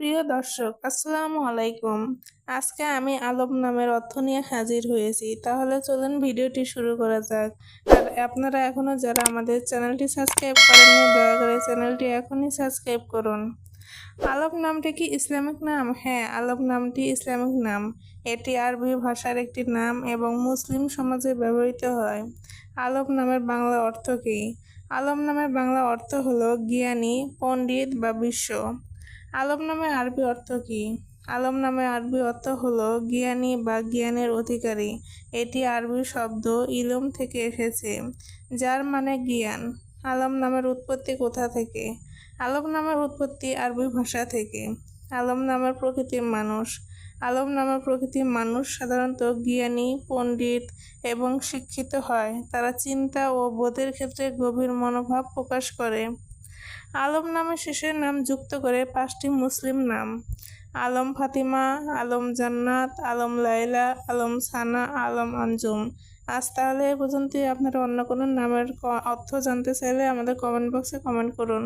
প্রিয় দর্শক, আসসালামু আলাইকুম। আজকে আমি আলম নামের অর্থ নিয়ে হাজির হয়েছি। তাহলে চলুন ভিডিওটি শুরু করা যাক। আর আপনারা এখনও যারা আমাদের চ্যানেলটি সাবস্ক্রাইব করেননি, দয়া করে চ্যানেলটি এখনই সাবস্ক্রাইব করুন। আলম নামটি কি ইসলামিক নাম? হ্যাঁ আলম নামটি ইসলামিক নাম। এটি আরবি ভাষার একটি নাম এবং মুসলিম সমাজে ব্যবহৃত হয়। আলম নামের বাংলা অর্থ কী? আলম নামের বাংলা অর্থ হলো জ্ঞানী, পণ্ডিত বা বিশ্ব। আলম নামের আরবি অর্থ কী? আলম নামের আরবি অর্থ হলো জ্ঞানী বা জ্ঞানের অধিকারী। এটি আরবি শব্দ ইলম থেকে এসেছে, যার মানে জ্ঞান। আলম নামের উৎপত্তি কোথা থেকে? আলম নামের উৎপত্তি আরবি ভাষা থেকে। আলম নামের প্রকৃতির মানুষ। আলম নামের প্রকৃতির মানুষ সাধারণত জ্ঞানী, পণ্ডিত এবং শিক্ষিত হয়। তারা চিন্তা ও বোধের ক্ষেত্রে গভীর মনোভাব প্রকাশ করে। আলম নামের শেষের নাম যুক্ত করে পাঁচটি মুসলিম নাম। আলম ফাতিমা, আলম জান্নাত, আলম লাইলা আলম সানা, আলম আঞ্জুম। আজ তাহলে এ পর্যন্তই। আপনারা অন্য কোনো নামের অর্থ জানতে চাইলে আমাদের কমেন্ট বক্সে কমেন্ট করুন।